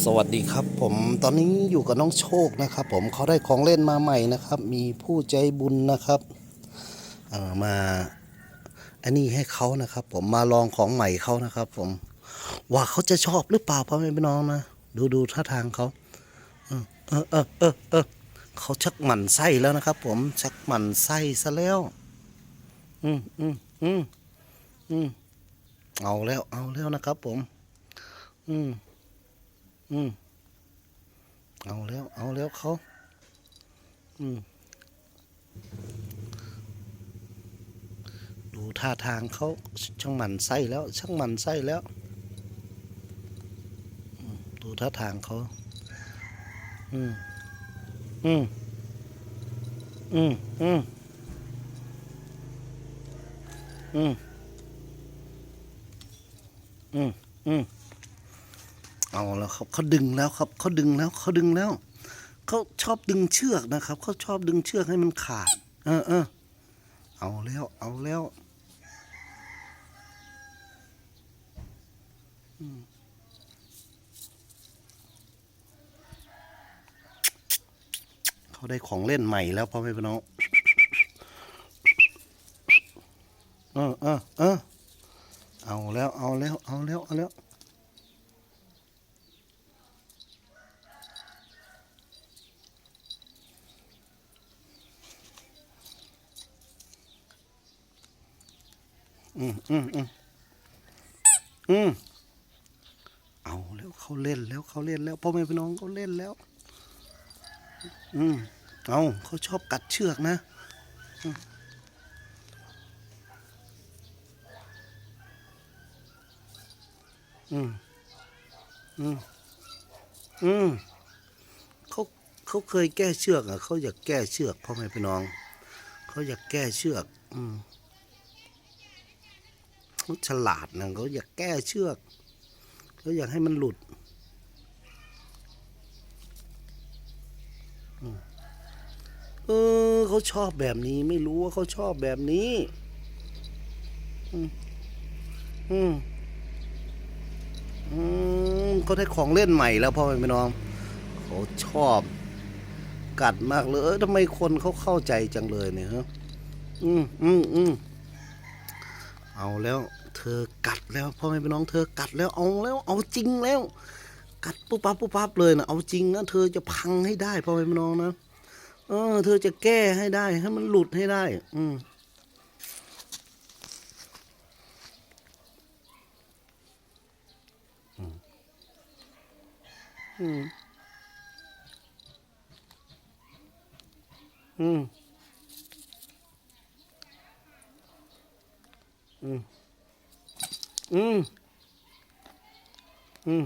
สวัสดีครับผมตอนนี้อยู่กับน้องโชคนะครับ ผมเขาได้ของเล่นมาใหม่นะครับ มีผู้ใจบุญนะครับเออมาอันนี้ให้เขานะครับ ผมมาลองของใหม่เขานะครับ ผมว่าเขาจะชอบหรือเปล่าพ่อแม่พี่น้องนะดูดูท่าทางเขาเออเออเออเออเขาชักหมั่นไส้แล้วนะครับ ผมชักหมั่นไส้ซะแล้ว อืมอืมอืมอืมเอาแล้วเอาแล้วนะครับ ผม อืม อืม เอาแล้ว เอาแล้วเขา อืม ดูท่าทางเขาช่างหมันไส้แล้ว ช่างหมันไส้แล้ว ดูท่าทางเขา อืม อืม อืม อืม อืม อืม อืม เอาแล้วครับเขาดึงแล้วครับเขาดึงแล้วเขาดึงแล้วเขาชอบดึงเชือกนะครับเขาชอบดึงเชือกให้มันขาด เออเออเอาแล้วเอาแล้วเขาได้ของเล่นใหม่แล้วพ่อแม่พี่น้องเออเออเออเอาแล้วเอาแล้วเอาแล้วเอาแล้ว อืมอืมอืมอืมเอาแล้วเขาเล่นแล้วเขาเล่นแล้วพ่อแม่พี่น้องเขาเล่นแล้ว อืมเอาเขาชอบกัดเชือกนะอืมอืมอืมอืมเขาเขาเคยแก้เชือกอะเขาอยากแก้เชือกพ่อแม่พี่น้อง เขาอยากแก้เชือก อืม เขาฉลาดนะเขาอยากแก้เชือกเขาอยากให้มันหลุดเออเขาชอบแบบนี้ไม่รู้ว่าเขาชอบแบบนี้ อืมอืมเขาได้ของเล่นใหม่แล้วพ่อแม่พี่น้องเขาชอบ กัดมากเลยเออทำไมคนเขาเข้าใจจังเลยเนี่ยฮะอืมอืมอืมเอาแล้ว ธอกัดแล้วพ่อแม่พี่น้องเธอกัดแล้วเอาแล้วเอาจริงแล้ว กัดปุ๊บปั๊บปุ๊บปั๊บเลยนะเอาจริงนะเธอจะพังให้ได้พ่อแม่พี่น้องนะเออ เธอจะแก้ให้ได้ให้มันหลุดให้ได้ อืมอืมอืมอืม อืม อืม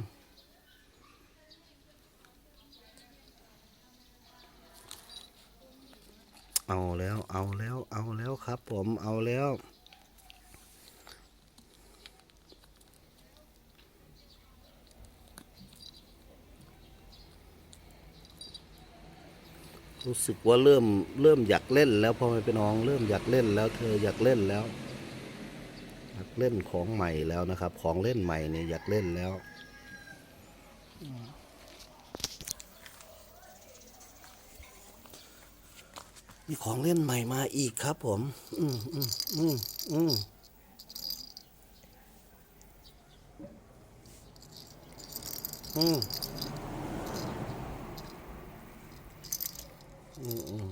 เอาแล้ว เอาแล้ว เอาแล้วครับผม เอาแล้วรู้สึกว่าเริ่มเริ่มอยากเล่นแล้วพ่อแม่พี่น้องเริ่มอยากเล่นแล้ว เธออยากเล่นแล้ว อยากเล่นของใหม่แล้วนะครับ ของเล่นใหม่เนี่ยอยากเล่นแล้วมีของเล่นใหม่มาอีกครับผม อืมอืมอืมอืมอืมอืมอืม อืม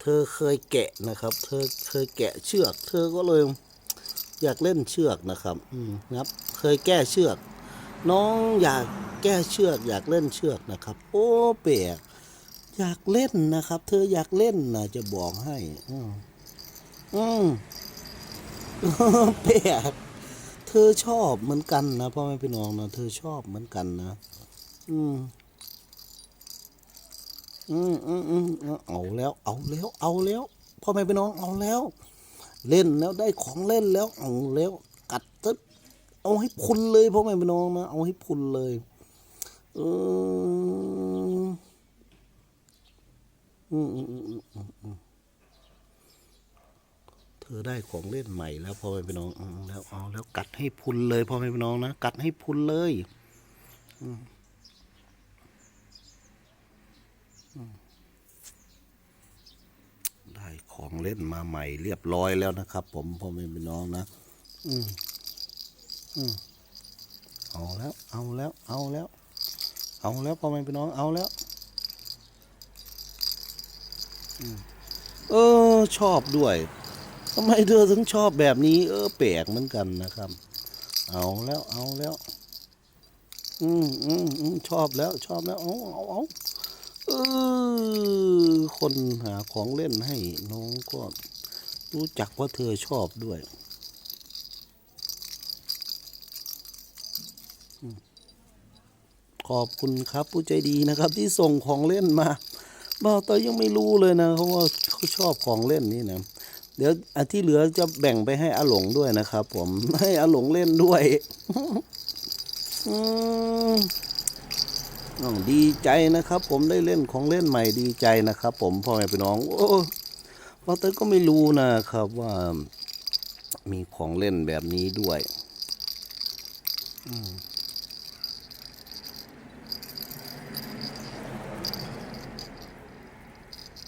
เธอเคยแกะนะครับ เธอเคยแกะเชือก เธอก็เลยอยากเล่นเชือกนะครับ อืมครับ เคยแก้เชือก น้องอยากแก้เชือก อยากเล่นเชือกนะครับ โอ้เปียกอยากเล่นนะครับ เธออยากเล่นนะจะบอกให้ อืมอืมเปียกเธอชอบเหมือนกันนะพ่อแม่พี่น้องนะเธอชอบเหมือนกันนะ อืม อืมอืมอืมเอาแล้ว เอาแล้ว เอาแล้วพ่อแม่พี่น้องเอาแล้ว เล่นแล้วได้ของเล่นแล้วเอาแล้ว กัดตึ๊ดเอาให้พุนเลยพ่อแม่พี่น้องนะเอาให้พุนเลยเอออืมอืมอืมอืมอืมอได้ของเล่นใหม่แล้วพ่อแม่พี่น้องอืมแล้วเอาแล้วกัดให้พุนเลยพ่อแม่พี่น้องนะกัดให้พุนเลย อืมอืมได้ ของเล่นมาใหม่เรียบร้อยแล้วนะครับ ผมพ่อแม่พี่น้องนะ อืมอืมเอาแล้ว เอาแล้ว เอาแล้ว เอาแล้วพ่อแม่พี่น้องเอาแล้วเออ ชอบด้วยทำไมเธอถึงชอบแบบนี้ เออแปลกเหมือนกันนะครับ เอาแล้วเอาแล้ว อืมอืมอืมชอบแล้ว ชอบแล้วเอาเอาเอา เออคนหาของเล่นให้น้องก็รู้จักว่าเธอชอบด้วยขอบคุณครับ ผู้ใจดีนะครับ ที่ส่งของเล่นมาบ่าวเตยยังไม่รู้เลยนะเขาว่าเขาชอบของเล่นนี่นะเดี๋ยวอที่เหลือจะแบ่งไปให้อาหลงด้วยนะครับ ผมให้อาหลงเล่นด้วย อืม ดีใจนะครับ ผมได้เล่นของเล่นใหม่ดีใจนะครับ ผมพ่อแม่พี่น้องโอ้บ่าวเตยก็ไม่รู้นะครับว่ามีของเล่นแบบนี้ด้วยอืม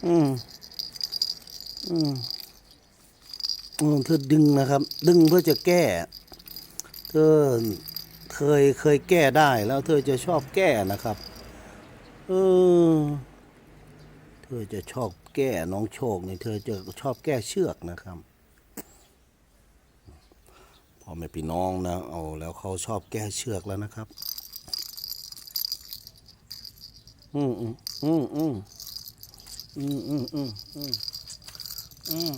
อืมอืมเธอดึงนะครับ ดึงเพื่อจะแก้ เธอ เคยเคยแก้ได้แล้วเธอจะชอบแก้นะครับ เออ เธอจะชอบแก้น้องโชคนี่เธอจะชอบแก้เชือกนะครับพ่อแม่พี่น้องนะเอาแล้วเขาชอบแก้เชือกแล้วนะครับ อืมอืมอืมอืมอืมอืมอืมอืม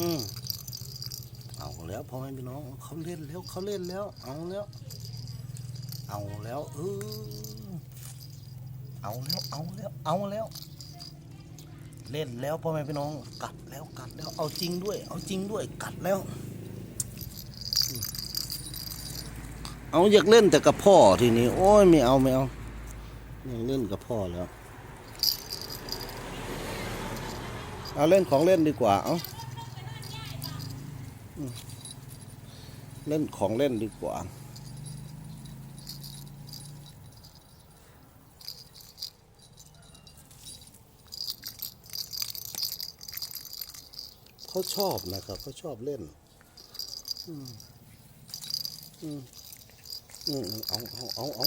อืมเอาแล้วพ่อแม่พี่น้องเขาเล่นแล้วเขาเล่นแล้ว เอาแล้ว เอาแล้วเออเอาแล้วเอาแล้วเอาแล้ว เล่นแล้วพ่อแม่พี่น้อง กัดแล้วกัดแล้วเอาจริงด้วย เอาจริงด้วย กัดแล้ว เอาอยากเล่นแต่กับพ่อทีนี้ โอ้ยไม่เอาไม่เอาอยากเล่นกับพ่อแล้วเอาเล่นของเล่นดีกว่าเอา เล่นของเล่นดีกว่า เขาชอบนะครับ เขาชอบเล่น อืม อืม อืมเอาเอาเอาเอา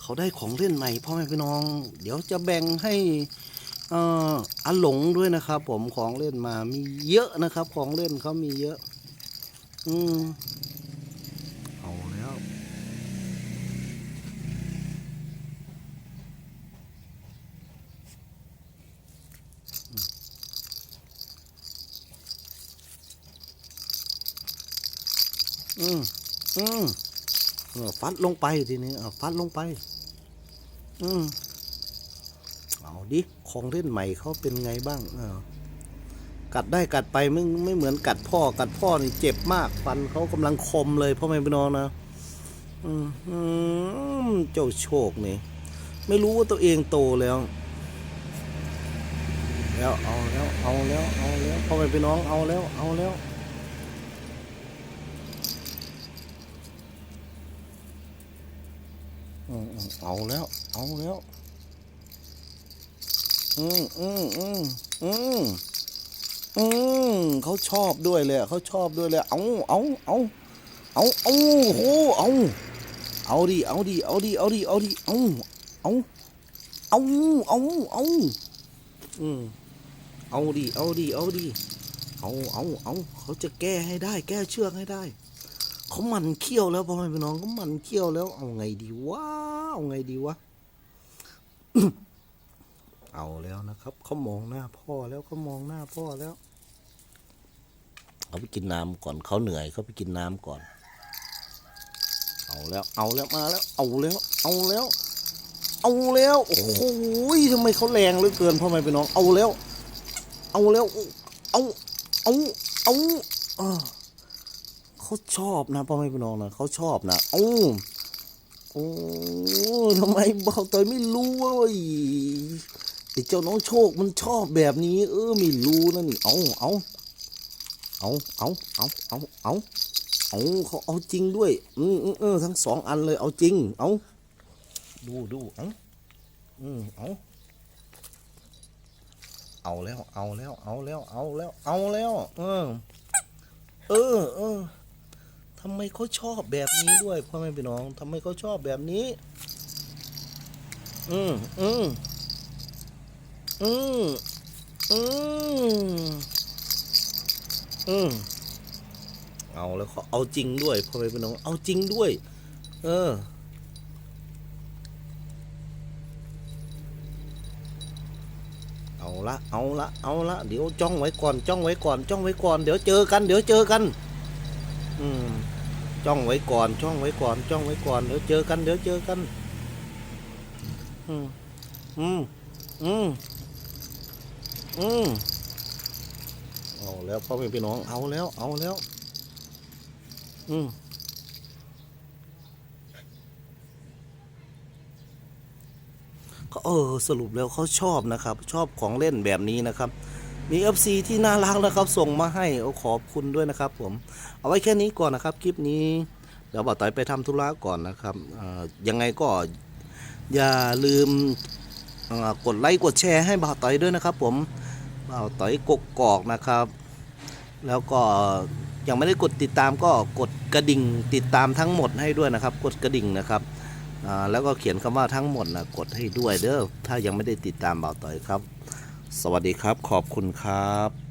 เขาได้ของเล่นใหม่พ่อแม่พี่น้อง เดี๋ยวจะแบ่งให้อ่ออาหลงด้วยนะครับ ผมของเล่นมามีเยอะนะครับ ของเล่นเขามีเยอะ อืมเอาแล้วอืมอืมฟัดลงไปทีนี้เอาฟัดลงไป อืมเอาดิ ของเล่นใหม่เขาเป็นไงบ้าง เออ กัดได้กัดไปไม่ไม่เหมือนกัดพ่อ กัดพ่อนี่เจ็บมากฟันเขากำลังคมเลยพ่อแม่พี่น้องนะอืมอืมเจ้าโชคนี่ไม่รู้ว่าตัวเองโตแล้ว แล้วเอาแล้วเอาแล้วเอาแล้วพ่อแม่พี่น้องเอาแล้วเอาแล้วอือเอาแล้ว เอาแล้ว อืมอืมอืมอืม อืมเขาชอบด้วยเลยเขาชอบด้วยเลย เอาเอาเอาเอาเอาโหเอาเอาดิเอาดิเอาดิเอาดิเอาดิเอาเอาเอาเอาเอาอืมเอาดิเอาดิเอาดิเอาเอาเอาเขาจะแก้ให้ได้ แก้เชือกให้ได้เขาหมันเขี้ยวแล้วพ่อแม่พี่น้องเขาหมันเขี้ยวแล้ว เอาไงดีวะเอาไงดีวะ เอาแล้วนะครับเขามองหน้าพ่อแล้วเขามองหน้าพ่อแล้ว เขาไปกินน้ำก่อนเขาเหนื่อยเขาไปกินน้ำก่อน เอาแล้วเอาแล้วมาแล้ว เอาแล้ว เอาแล้ว เอาแล้วโอ้โหทำไมเขาแรงเหลือเกินพ่อแม่พี่น้องเอาแล้ว เอาแล้วเอาเอาเอาเขาชอบนะพ่อแม่พี่น้องนะเขาชอบนะเอาโอ้ทำไมเบาตอยไม่รู้เว้ย ไอ้เจ้าน้องโชคมันชอบแบบนี้ เออไม่รู้นะนี่เอาเอาเอาเอาเอาเอาเอาเอาเขาเอาจริงด้วยอืมอืมเออทั้งสองอันเลยเอาจริง เอาดูดูเอาอืมเอาเอาแล้ว เอาแล้ว เอาแล้ว เอาแล้ว เอาแล้ว เออ เออเออทำไมเขาชอบแบบนี้ด้วยพ่อแม่พี่น้องทำไมเขาชอบแบบนี้ อืมอืม อืมอืมอืมเอาแล้วเขาเอาจริงด้วยพ่อแม่พี่น้องเอาจริงด้วย เออ เอาละเอาละเอาละเดี๋ยวจ้องไว้ก่อนจ้องไว้ก่อนจ้องไว้ก่อนเดี๋ยวเจอกัน เดี๋ยวเจอกัน อืมจ้องไว้ก่อนจ้องไว้ก่อนจ้องไว้ก่อนเดี๋ยวเจอกันเดี๋ยวเจอกัน อืมอืมอืม อืมเอาแล้วพ่อแม่พี่น้องเอาแล้วเอาแล้ว อืมก็เออสรุปแล้วเขาชอบนะครับ ชอบของเล่นแบบนี้นะครับ มี FC ที่น่ารักนะครับ ส่งมาให้เอาขอบคุณด้วยนะครับ ผม เอาไว้แค่นี้ก่อนนะครับ คลิปนี้ เดี๋ยวบ่าวต่อยไปทำธุระก่อนนะครับเอ่อยังไงก็อย่าลืมเอ่อกดไลค์กดแชร์ให้บ่าวต่อยด้วยนะครับ ผม บ่าวต่อยกกกอกนะครับ แล้วก็ยังไม่ได้กดติดตามก็กดกระดิ่งติดตามทั้งหมดให้ด้วยนะครับ กดกระดิ่งนะครับแล้วก็เขียนคำว่าทั้งหมดนะกดให้ด้วยเด้อถ้ายังไม่ได้ติดตามบ่าวต่อยครับ สวัสดีครับขอบคุณครับ